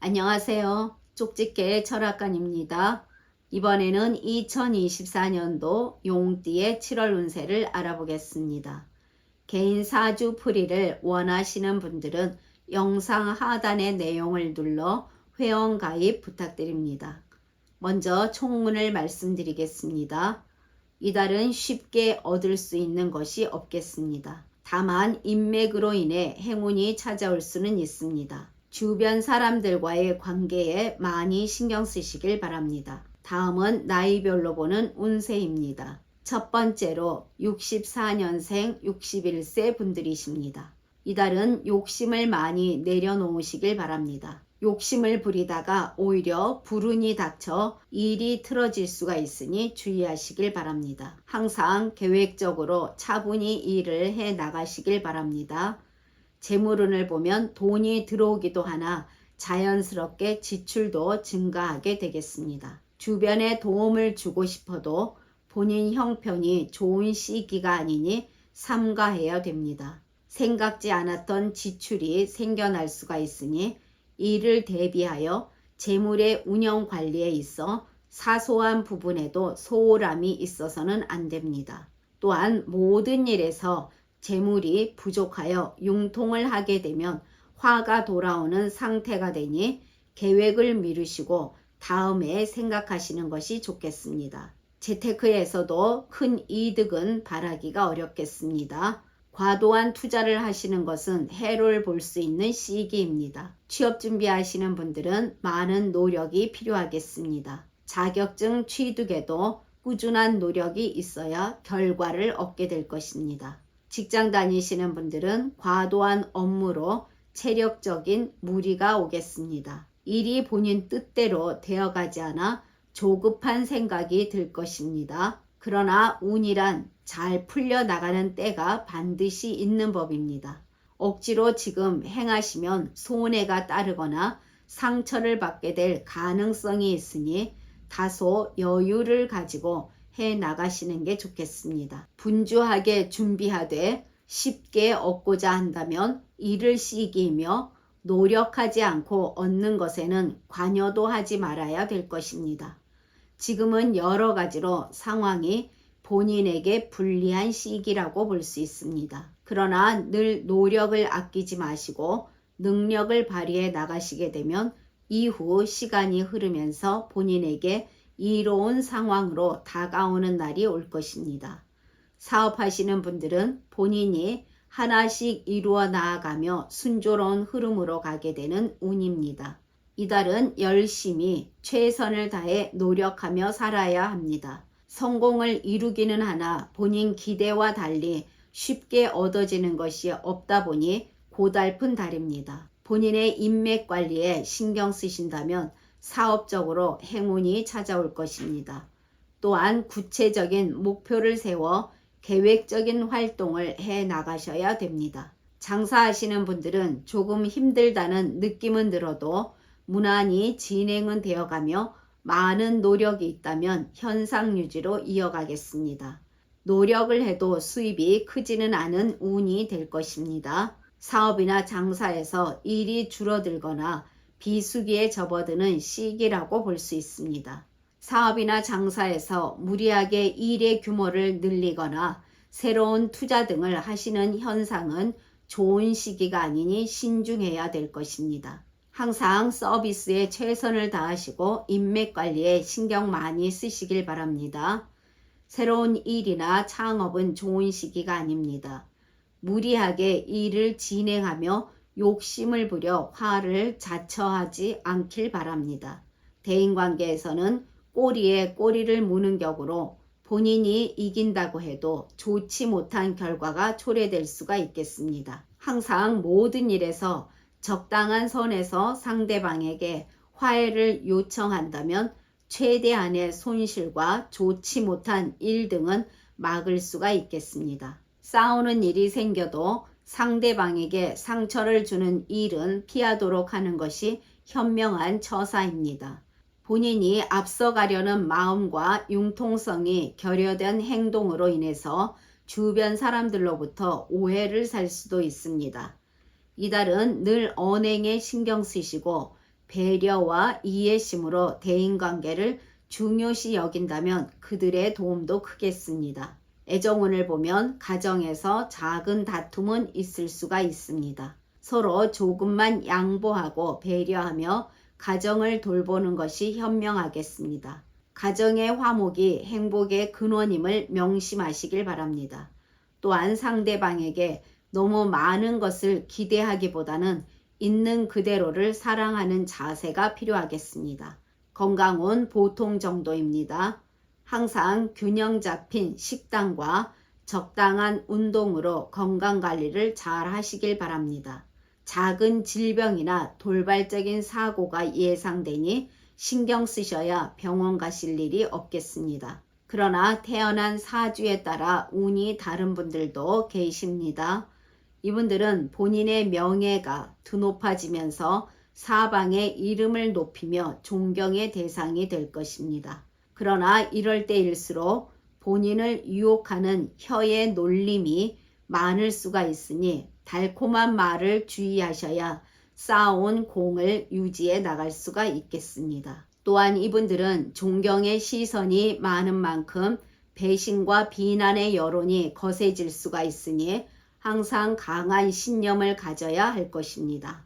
안녕하세요. 쪽집게 철학관입니다. 이번에는 2024년도 용띠의 7월 운세를 알아보겠습니다. 개인 사주 풀이를 원하시는 분들은 영상 하단의 내용을 눌러 회원 가입 부탁드립니다. 먼저 총문을 말씀드리겠습니다. 이달은 쉽게 얻을 수 있는 것이 없겠습니다. 다만 인맥으로 인해 행운이 찾아올 수는 있습니다. 주변 사람들과의 관계에 많이 신경 쓰시길 바랍니다. 다음은 나이별로 보는 운세입니다. 첫 번째로 64년생 61세 분들이십니다. 이달은 욕심을 많이 내려놓으시길 바랍니다. 욕심을 부리다가 오히려 불운이 닥쳐 일이 틀어질 수가 있으니 주의하시길 바랍니다. 항상 계획적으로 차분히 일을 해 나가시길 바랍니다. 재물운을 보면 돈이 들어오기도 하나 자연스럽게 지출도 증가하게 되겠습니다. 주변에 도움을 주고 싶어도 본인 형편이 좋은 시기가 아니니 삼가해야 됩니다. 생각지 않았던 지출이 생겨날 수가 있으니 이를 대비하여 재물의 운영 관리에 있어 사소한 부분에도 소홀함이 있어서는 안 됩니다. 또한 모든 일에서 재물이 부족하여 융통을 하게 되면 화가 돌아오는 상태가 되니 계획을 미루시고 다음에 생각하시는 것이 좋겠습니다. 재테크에서도 큰 이득은 바라기가 어렵겠습니다. 과도한 투자를 하시는 것은 해를 볼 수 있는 시기입니다. 취업 준비하시는 분들은 많은 노력이 필요하겠습니다. 자격증 취득에도 꾸준한 노력이 있어야 결과를 얻게 될 것입니다. 직장 다니시는 분들은 과도한 업무로 체력적인 무리가 오겠습니다. 일이 본인 뜻대로 되어가지 않아 조급한 생각이 들 것입니다. 그러나 운이란 잘 풀려나가는 때가 반드시 있는 법입니다. 억지로 지금 행하시면 손해가 따르거나 상처를 받게 될 가능성이 있으니 다소 여유를 가지고 해 나가시는 게 좋겠습니다. 분주하게 준비하되 쉽게 얻고자 한다면 이를 시기이며 노력하지 않고 얻는 것에는 관여도 하지 말아야 될 것입니다. 지금은 여러 가지로 상황이 본인에게 불리한 시기라고 볼 수 있습니다. 그러나 늘 노력을 아끼지 마시고 능력을 발휘해 나가시게 되면 이후 시간이 흐르면서 본인에게 이로운 상황으로 다가오는 날이 올 것입니다. 사업하시는 분들은 본인이 하나씩 이루어 나아가며 순조로운 흐름으로 가게 되는 운입니다. 이달은 열심히 최선을 다해 노력하며 살아야 합니다. 성공을 이루기는 하나 본인 기대와 달리 쉽게 얻어지는 것이 없다 보니 고달픈 달입니다. 본인의 인맥 관리에 신경 쓰신다면 사업적으로 행운이 찾아올 것입니다. 또한 구체적인 목표를 세워 계획적인 활동을 해 나가셔야 됩니다. 장사하시는 분들은 조금 힘들다는 느낌은 들어도 무난히 진행은 되어가며 많은 노력이 있다면 현상 유지로 이어가겠습니다. 노력을 해도 수입이 크지는 않은 운이 될 것입니다. 사업이나 장사에서 일이 줄어들거나 비수기에 접어드는 시기라고 볼 수 있습니다. 사업이나 장사에서 무리하게 일의 규모를 늘리거나 새로운 투자 등을 하시는 현상은 좋은 시기가 아니니 신중해야 될 것입니다. 항상 서비스에 최선을 다하시고 인맥 관리에 신경 많이 쓰시길 바랍니다. 새로운 일이나 창업은 좋은 시기가 아닙니다. 무리하게 일을 진행하며 욕심을 부려 화를 자처하지 않길 바랍니다. 대인관계에서는 꼬리에 꼬리를 무는 격으로 본인이 이긴다고 해도 좋지 못한 결과가 초래될 수가 있겠습니다. 항상 모든 일에서 적당한 선에서 상대방에게 화해를 요청한다면 최대한의 손실과 좋지 못한 일 등은 막을 수가 있겠습니다. 싸우는 일이 생겨도 상대방에게 상처를 주는 일은 피하도록 하는 것이 현명한 처사입니다. 본인이 앞서가려는 마음과 융통성이 결여된 행동으로 인해서 주변 사람들로부터 오해를 살 수도 있습니다. 이달은 늘 언행에 신경 쓰시고 배려와 이해심으로 대인관계를 중요시 여긴다면 그들의 도움도 크겠습니다. 애정운을 보면 가정에서 작은 다툼은 있을 수가 있습니다. 서로 조금만 양보하고 배려하며 가정을 돌보는 것이 현명하겠습니다. 가정의 화목이 행복의 근원임을 명심하시길 바랍니다. 또한 상대방에게 너무 많은 것을 기대하기보다는 있는 그대로를 사랑하는 자세가 필요하겠습니다. 건강은 보통 정도입니다. 항상 균형 잡힌 식단과 적당한 운동으로 건강 관리를 잘 하시길 바랍니다. 작은 질병이나 돌발적인 사고가 예상되니 신경 쓰셔야 병원 가실 일이 없겠습니다. 그러나 태어난 사주에 따라 운이 다른 분들도 계십니다. 이분들은 본인의 명예가 드높아지면서 사방의 이름을 높이며 존경의 대상이 될 것입니다. 그러나 이럴 때일수록 본인을 유혹하는 혀의 놀림이 많을 수가 있으니 달콤한 말을 주의하셔야 쌓아온 공을 유지해 나갈 수가 있겠습니다. 또한 이분들은 존경의 시선이 많은 만큼 배신과 비난의 여론이 거세질 수가 있으니 항상 강한 신념을 가져야 할 것입니다.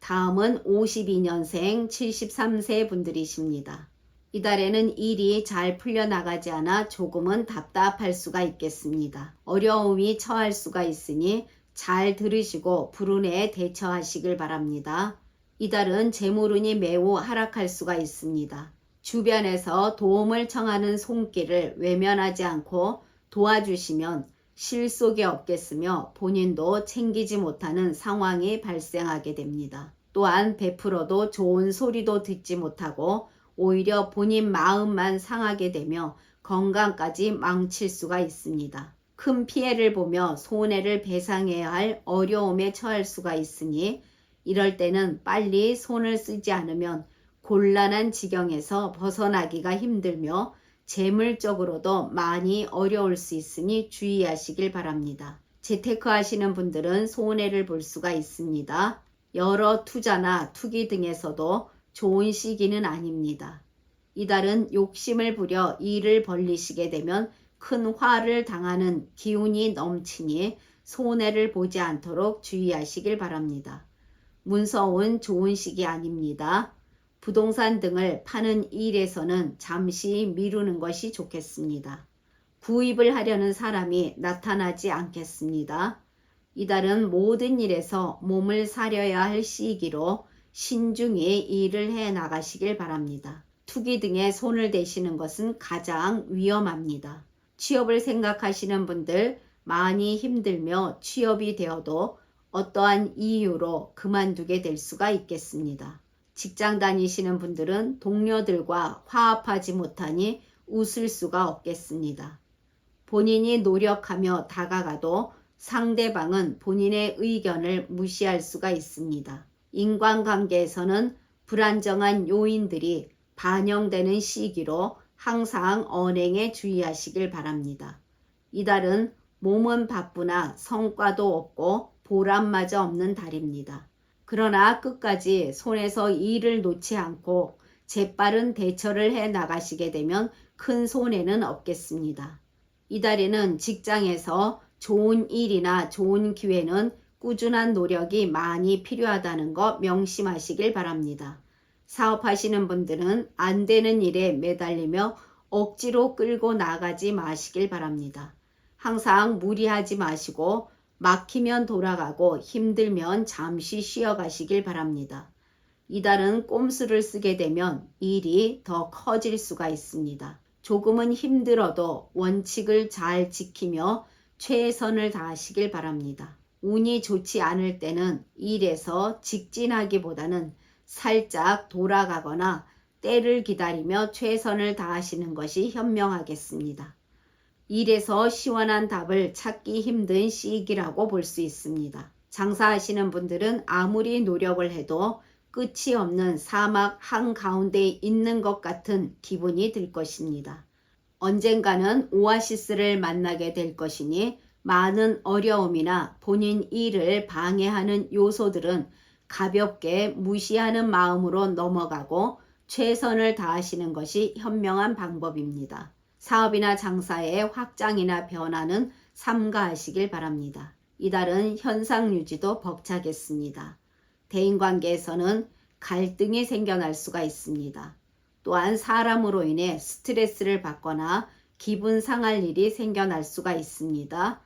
다음은 52년생 73세 분들이십니다. 이달에는 일이 잘 풀려나가지 않아 조금은 답답할 수가 있겠습니다. 어려움이 처할 수가 있으니 잘 들으시고 불운에 대처하시길 바랍니다. 이달은 재물운이 매우 하락할 수가 있습니다. 주변에서 도움을 청하는 손길을 외면하지 않고 도와주시면 실속이 없겠으며 본인도 챙기지 못하는 상황이 발생하게 됩니다. 또한 베풀어도 좋은 소리도 듣지 못하고 오히려 본인 마음만 상하게 되며 건강까지 망칠 수가 있습니다. 큰 피해를 보며 손해를 배상해야 할 어려움에 처할 수가 있으니 이럴 때는 빨리 손을 쓰지 않으면 곤란한 지경에서 벗어나기가 힘들며 재물적으로도 많이 어려울 수 있으니 주의하시길 바랍니다. 재테크 하시는 분들은 손해를 볼 수가 있습니다. 여러 투자나 투기 등에서도 좋은 시기는 아닙니다. 이달은 욕심을 부려 일을 벌리시게 되면 큰 화를 당하는 기운이 넘치니 손해를 보지 않도록 주의하시길 바랍니다. 문서운 좋은 시기 아닙니다. 부동산 등을 파는 일에서는 잠시 미루는 것이 좋겠습니다. 구입을 하려는 사람이 나타나지 않겠습니다. 이달은 모든 일에서 몸을 사려야 할 시기로 신중히 일을 해 나가시길 바랍니다. 투기 등에 손을 대시는 것은 가장 위험합니다. 취업을 생각하시는 분들 많이 힘들며 취업이 되어도 어떠한 이유로 그만두게 될 수가 있겠습니다. 직장 다니시는 분들은 동료들과 화합하지 못하니 웃을 수가 없겠습니다. 본인이 노력하며 다가가도 상대방은 본인의 의견을 무시할 수가 있습니다. 인간관계에서는 불안정한 요인들이 반영되는 시기로 항상 언행에 주의하시길 바랍니다. 이달은 몸은 바쁘나 성과도 없고 보람마저 없는 달입니다. 그러나 끝까지 손에서 일을 놓지 않고 재빠른 대처를 해 나가시게 되면 큰 손해는 없겠습니다. 이달에는 직장에서 좋은 일이나 좋은 기회는 꾸준한 노력이 많이 필요하다는 거 명심하시길 바랍니다. 사업하시는 분들은 안 되는 일에 매달리며 억지로 끌고 나가지 마시길 바랍니다. 항상 무리하지 마시고 막히면 돌아가고 힘들면 잠시 쉬어가시길 바랍니다. 이달은 꼼수를 쓰게 되면 일이 더 커질 수가 있습니다. 조금은 힘들어도 원칙을 잘 지키며 최선을 다하시길 바랍니다. 운이 좋지 않을 때는 일에서 직진하기보다는 살짝 돌아가거나 때를 기다리며 최선을 다하시는 것이 현명하겠습니다. 일에서 시원한 답을 찾기 힘든 시기라고 볼 수 있습니다. 장사하시는 분들은 아무리 노력을 해도 끝이 없는 사막 한가운데 있는 것 같은 기분이 들 것입니다. 언젠가는 오아시스를 만나게 될 것이니 많은 어려움이나 본인 일을 방해하는 요소들은 가볍게 무시하는 마음으로 넘어가고 최선을 다하시는 것이 현명한 방법입니다. 사업이나 장사의 확장이나 변화는 삼가하시길 바랍니다. 이달은 현상 유지도 벅차겠습니다. 대인 관계에서는 갈등이 생겨날 수가 있습니다. 또한 사람으로 인해 스트레스를 받거나 기분 상할 일이 생겨날 수가 있습니다.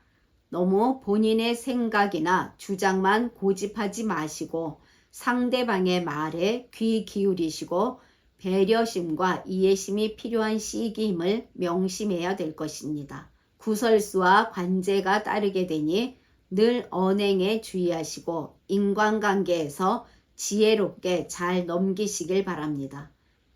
너무 본인의 생각이나 주장만 고집하지 마시고 상대방의 말에 귀 기울이시고 배려심과 이해심이 필요한 시기임을 명심해야 될 것입니다. 구설수와 관제가 따르게 되니 늘 언행에 주의하시고 인간관계에서 지혜롭게 잘 넘기시길 바랍니다.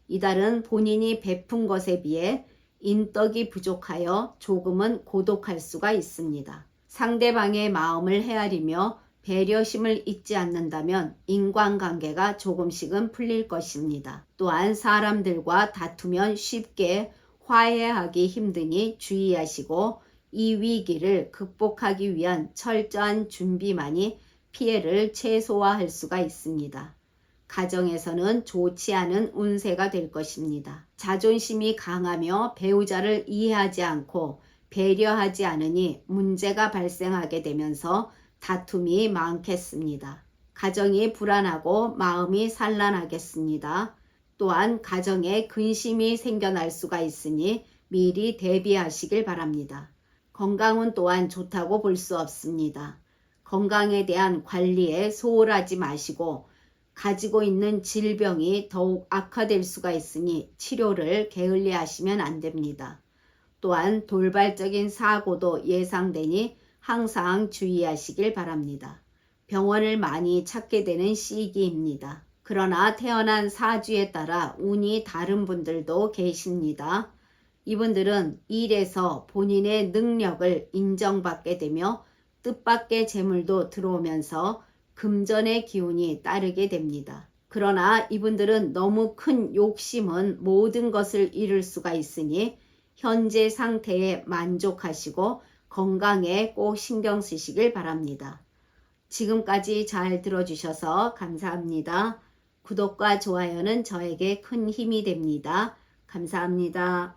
이달은 본인이 베푼 것에 비해 인덕이 부족하여 조금은 고독할 수가 있습니다. 상대방의 마음을 헤아리며 배려심을 잊지 않는다면 인간관계가 조금씩은 풀릴 것입니다. 또한 사람들과 다투면 쉽게 화해하기 힘드니 주의하시고 이 위기를 극복하기 위한 철저한 준비만이 피해를 최소화할 수가 있습니다. 가정에서는 좋지 않은 운세가 될 것입니다. 자존심이 강하며 배우자를 이해하지 않고 배려하지 않으니 문제가 발생하게 되면서 다툼이 많겠습니다. 가정이 불안하고 마음이 산란하겠습니다. 또한 가정에 근심이 생겨날 수가 있으니 미리 대비하시길 바랍니다. 건강은 또한 좋다고 볼 수 없습니다. 건강에 대한 관리에 소홀하지 마시고 가지고 있는 질병이 더욱 악화될 수가 있으니 치료를 게을리 하시면 안 됩니다. 또한 돌발적인 사고도 예상되니 항상 주의하시길 바랍니다. 병원을 많이 찾게 되는 시기입니다. 그러나 태어난 사주에 따라 운이 다른 분들도 계십니다. 이분들은 일에서 본인의 능력을 인정받게 되며 뜻밖의 재물도 들어오면서 금전의 기운이 따르게 됩니다. 그러나 이분들은 너무 큰 욕심은 모든 것을 잃을 수가 있으니 현재 상태에 만족하시고 건강에 꼭 신경 쓰시길 바랍니다. 지금까지 잘 들어주셔서 감사합니다. 구독과 좋아요는 저에게 큰 힘이 됩니다. 감사합니다.